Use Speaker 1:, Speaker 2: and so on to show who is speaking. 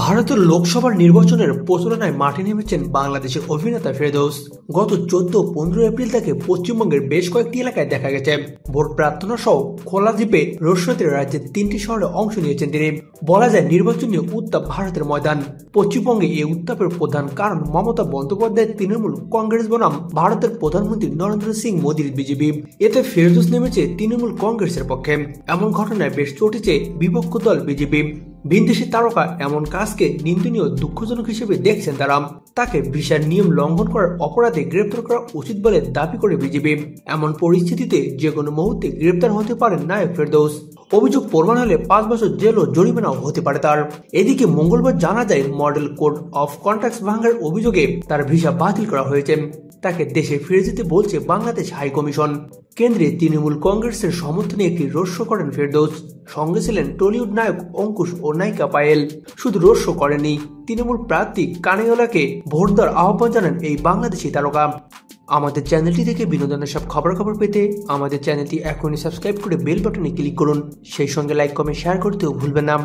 Speaker 1: ভারতের লোকসভার নির্বাচনের প্রচারণায় মাঠে নেমেছেন বাংলাদেশের অভিনেতা ফেরদৌস। গত চোদ্দ পনেরো এপ্রিল থেকে পশ্চিমবঙ্গের বেশ কয়েকটি এলাকায় দেখা গেছে। ভোট প্রার্থনা সহ খোলা দ্বীপে রোশনাতে রাজ্যের তিনটি শহরে অংশ নিয়েছেন তিনি। বলা যায় নির্বাচনীয় উত্তাপ ভারতের ময়দান। পশ্চিমবঙ্গে এই উত্তাপের প্রধান কারণ মমতা বন্দ্যোপাধ্যায়ের তৃণমূল কংগ্রেস বনাম ভারতের প্রধানমন্ত্রী নরেন্দ্র সিং মোদীর বিজেপি। এতে ফেরদৌস নেমেছে তৃণমূল কংগ্রেসের পক্ষে। এমন ঘটনায় বেশ চটেছে বিপক্ষ দল বিজেপি। ভিনদেশি তারকা এমন কাজকে নিন্দনীয়, দুঃখজনক হিসেবে দেখছেন তারা। তাকে ভিসার নিয়ম লঙ্ঘন করার অপরাধে গ্রেপ্তার করা উচিত বলে দাবি করে বিজেপি। এমন পরিস্থিতিতে যে কোনো মুহূর্তে গ্রেপ্তার হতে পারেন নায়ক ফেরদৌস। অভিযোগ প্রমাণ হলে পাঁচ বছর জেল ও জরিমানাও হতে পারে তার। এদিকে মঙ্গলবার জানা যায়, মডেল কোড অফ কন্ট্যাক্ট ভাঙ্গার অভিযোগে তার ভিসা বাতিল করা হয়েছে। তাকে দেশে ফিরে যেতে বলছে বাংলাদেশ হাইকমিশন কেন্দ্রে তৃণমূল কংগ্রেসের সমর্থনে একটি রোড করেন ফেরদৌস। সঙ্গে ছিলেন টলিউড নায়ক অঙ্কুশ ও নায়িকা পায়েল। শুধু রোড করেনি তৃণমূল প্রার্থী কানেওলাকে ভোট দেওয়ার আহ্বান জানান এই বাংলাদেশি তারকা। আমাদের চ্যানেলটি থেকে বিনোদনের সব খবরাখবর পেতে আমাদের চ্যানেলটি এখনই সাবস্ক্রাইব করে বেল বাটনে ক্লিক করুন। সেই সঙ্গে লাইক, কমেন্ট শেয়ার করতেও ভুলবেন না।